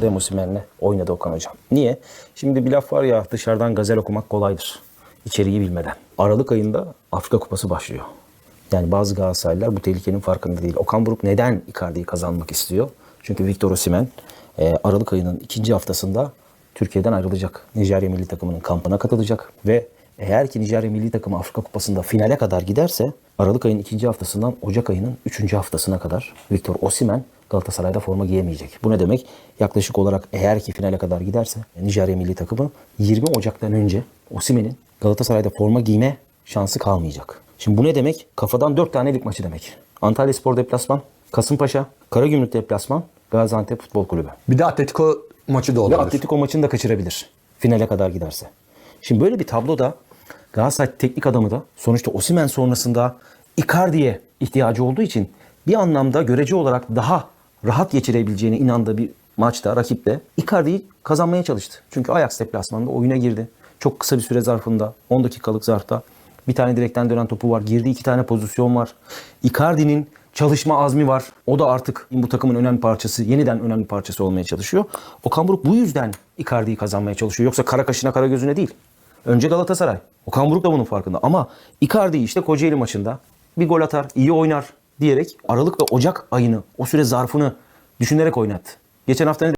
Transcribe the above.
Hem Osimhen'le oynadı Okan Hocam. Niye? Şimdi bir laf var ya dışarıdan gazel okumak kolaydır. İçeriği bilmeden. Aralık ayında Afrika Kupası başlıyor. Yani bazı Galatasaraylılar bu tehlikenin farkında değil. Okan Buruk neden Icardi'yi kazanmak istiyor? Çünkü Victor Osimhen e, Aralık ayının ikinci haftasında Türkiye'den ayrılacak. Nijerya milli takımının kampına katılacak ve eğer ki Nijerya milli takımı Afrika Kupası'nda finale kadar giderse Aralık ayının ikinci haftasından Ocak ayının üçüncü haftasına kadar Victor Osimhen Galatasaray'da forma giyemeyecek. Bu ne demek? Yaklaşık olarak eğer ki finale kadar giderse Nijerya milli takımı 20 Ocak'tan önce Osimhen'in Galatasaray'da forma giyme şansı kalmayacak. Şimdi bu ne demek? Kafadan 4 tane lig maçı demek. Antalya Spor deplasman, Kasımpaşa, Karagümrük deplasman, Gaziantep Futbol Kulübü. Bir de Atletico maçı da Ve olabilir. Atletico maçını da kaçırabilir. Finale kadar giderse. Şimdi böyle bir tabloda Galatasaray teknik adamı da sonuçta Osimhen sonrasında Icardi'ye ihtiyacı olduğu için bir anlamda görece olarak daha rahat geçirebileceğine inandığı bir maçta rakiple Icardi'yi kazanmaya çalıştı. Çünkü Ajax deplasmanında oyuna girdi. Çok kısa bir süre zarfında 10 dakikalık zarfta bir tane direkten dönen topu var. Girdi iki tane pozisyon var. Icardi'nin çalışma azmi var. O da artık bu takımın önemli parçası, yeniden önemli parçası olmaya çalışıyor. Okan Buruk bu yüzden Icardi'yi kazanmaya çalışıyor. Yoksa kara kaşına kara gözüne değil. Önce Galatasaray. Okan Buruk da bunun farkında. Ama Icardi işte Kocaeli maçında bir gol atar, iyi oynar diyerek Aralık ve Ocak ayını, o süre zarfını düşünerek oynattı. Geçen hafta ne